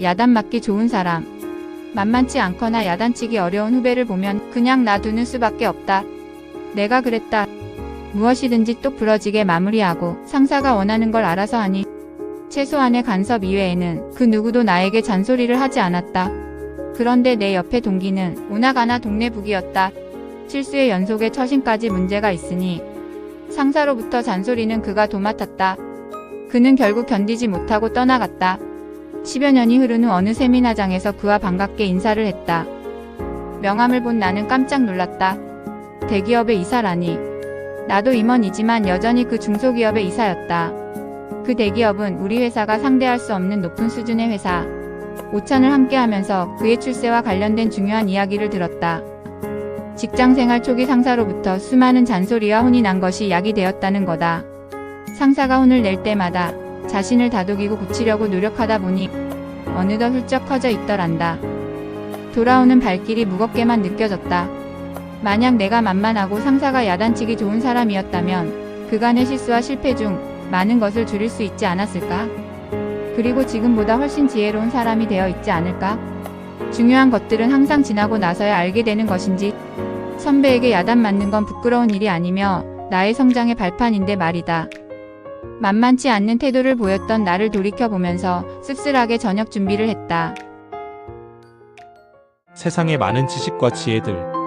야단 맞기 좋은 사람. 만만치 않거나 야단치기 어려운 후배를 보면 그냥 놔두는 수밖에 없다. 내가 그랬다. 무엇이든지 똑 부러지게 마무리하고 상사가 원하는 걸 알아서 하니 최소한의 간섭 이외에는 그 누구도 나에게 잔소리를 하지 않았다. 그런데 내 옆에 동기는 오나가나 동네북이었다. 실수의 연속에 처신까지 문제가 있으니 상사로부터 잔소리는 그가 도맡았다. 그는 결국 견디지 못하고 떠나갔다. 10여 년이 후 어느 세미나장에서 그와 반갑게 인사를 했다. 명함을 본 나는 깜짝 놀랐다. 대기업의 이사라니. 나도 임원이지만 여전히 그 중소기업의 이사였다. 그 대기업은 우리 회사가 상대할 수 없는 높은 수준의 회사. 오찬을 함께 하면서 그의 출세와 관련된 중요한 이야기를 들었다. 직장 생활 초기 상사로부터 수많은 잔소리와 혼이 난 것이 약이 되었다는 거다. 상사가 혼을 낼 때마다 자신을 다독이고 고치려고 노력하다 보니 어느덧 훌쩍 커져 있더란다. 돌아오는 발길이 무겁게만 느껴졌다. 만약 내가 만만하고 상사가 야단치기 좋은 사람이었다면 그간의 실수와 실패 중 많은 것을 줄일 수 있지 않았을까? 그리고 지금보다 훨씬 지혜로운 사람이 되어 있지 않을까? 중요한 것들은 항상 지나고 나서야 알게 되는 것인지 선배에게 야단 맞는 건 부끄러운 일이 아니며 나의 성장의 발판인데 말이다. 만만치 않는 태도를 보였던 나를 돌이켜보면서 씁쓸하게 저녁 준비를 했다. 세상의 많은 지식과 지혜들,